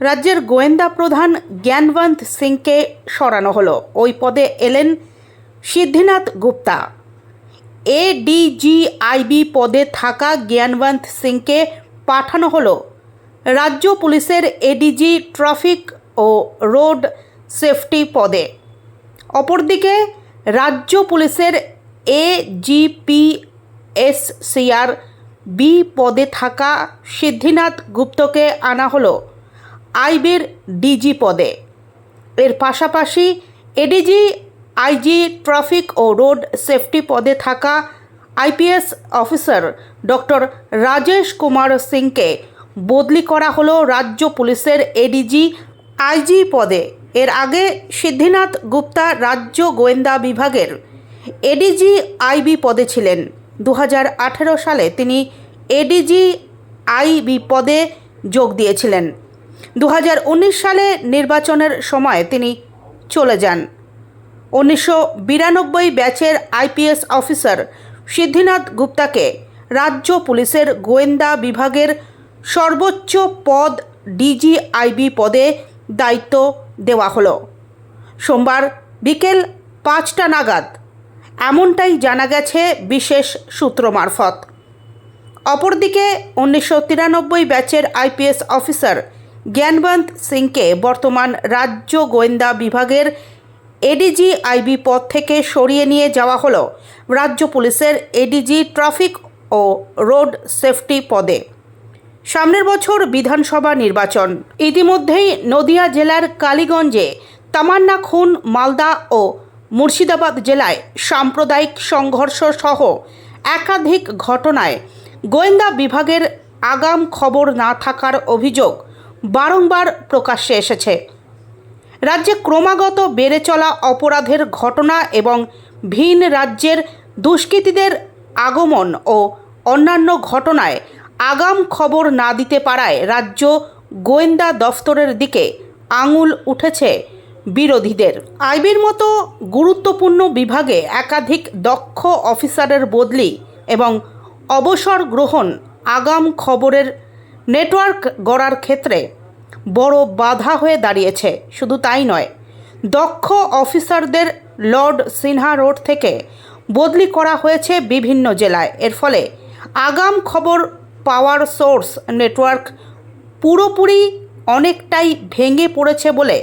রাজ্যের গোয়েন্দা প্রধান জ্ঞানবন্ত সিংকে সরানো হলো। ওই পদে এলেন সিদ্ধিনাথ গুপ্তা। এডিজিআইবি পদে থাকা জ্ঞানবন্ত সিংকে পাঠানো হলো। রাজ্য পুলিশের এডিজি ট্রাফিক ও রোড সেফটি পদে। অপরদিকে রাজ্য পুলিশের এজিপিএসসিআর বি পদে থাকা সিদ্ধিনাথ গুপ্তকে আনা হলো। আইবির ডিজি পদে। এর পাশাপাশি এডিজি, আইজি ট্রাফিক ও রোড সেফটি পদে থাকা IPS officer doctor Rajesh Kumar সিংকে বদলি করা হলো রাজ্য পুলিশের এডিজি, আইজি পদে। এর আগে সিদ্ধিনাথ গুপ্তা রাজ্য গোয়েন্দা বিভাগের এডিজি, আইবি পদে ছিলেন। দু হাজার আঠেরো সালে তিনি এডিজি, আইবি পদে যোগ দিয়েছিলেন। দু হাজার উনিশ সালে নির্বাচনের সময় তিনি চলে যান। উনিশশো বিরানব্বই ব্যাচের আইপিএস অফিসার সিদ্ধিনাথ গুপ্তাকে রাজ্য পুলিশের গোয়েন্দা বিভাগের সর্বোচ্চ পদ ডিজিআইবি পদে দায়িত্ব দেওয়া হলো। সোমবার বিকেল পাঁচটা নাগাদ এমনটাই জানা গেছে বিশেষ সূত্র মারফত। অপরদিকে উনিশশো তিরানব্বই ব্যাচের আইপিএস অফিসার জ্ঞানবন্ত সিংকে বর্তমান রাজ্য গোয়েন্দা বিভাগের এডিজি আইবি পদ থেকে সরিয়ে নিয়ে যাওয়া হলো রাজ্য পুলিশের এডিজি ট্রাফিক ও রোড সেফটি পদে। সামনের বছর বিধানসভা নির্বাচন। ইতিমধ্যেই নদিয়া জেলার কালীগঞ্জে তামান্না খুন, মালদা ও মুর্শিদাবাদ জেলায় সাম্প্রদায়িক সংঘর্ষ সহ একাধিক ঘটনায় গোয়েন্দা বিভাগের আগাম খবর না থাকার অভিযোগ বারংবার প্রকাশ্যে এসেছে। রাজ্যে ক্রমাগত বেড়ে চলা অপরাধের ঘটনা এবং ভিন রাজ্যের দুষ্কৃতীদের আগমন ও অন্যান্য ঘটনায় আগাম খবর না দিতে পারায় রাজ্য গোয়েন্দা দফতরের দিকে আঙুল উঠেছে বিরোধীদের। আইবির মতো গুরুত্বপূর্ণ বিভাগে একাধিক দক্ষ অফিসারের বদলি এবং অবসর গ্রহণ আগাম খবরের নেটওয়ার্ক গড়ার ক্ষেত্রে বড় বাধা হয়ে দাঁড়িয়েছে। শুধু তাই নয়, দক্ষ অফিসারদের লর্ড সিনহা রোড থেকে বদলি করা হয়েছে বিভিন্ন জেলায়। এর ফলে আগাম খবর পাওয়ার সোর্স নেটওয়ার্ক পুরোপুরি অনেকটাই ভেঙে পড়েছে বলে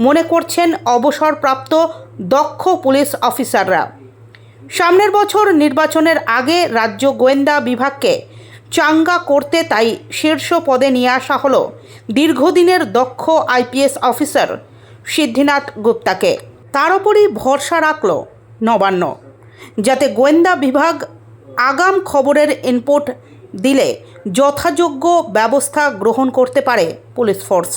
মনে করছেন অবসরপ্রাপ্ত দক্ষ পুলিশ অফিসাররা। সামনের বছর নির্বাচনের আগে রাজ্য গোয়েন্দা বিভাগকে চাঙ্গা করতে তাই শীর্ষ পদে নিয়ে আসা হলো দীর্ঘদিনের দক্ষ আইপিএস অফিসার সিদ্ধিনাথ গুপ্তাকে। তার ওপরই ভরসা রাখল নবান্ন। যাতে গোয়েন্দা বিভাগ আগাম খবরের ইনপুট দিলে যথাযোগ্য ব্যবস্থা গ্রহণ করতে পারে পুলিশ ফোর্স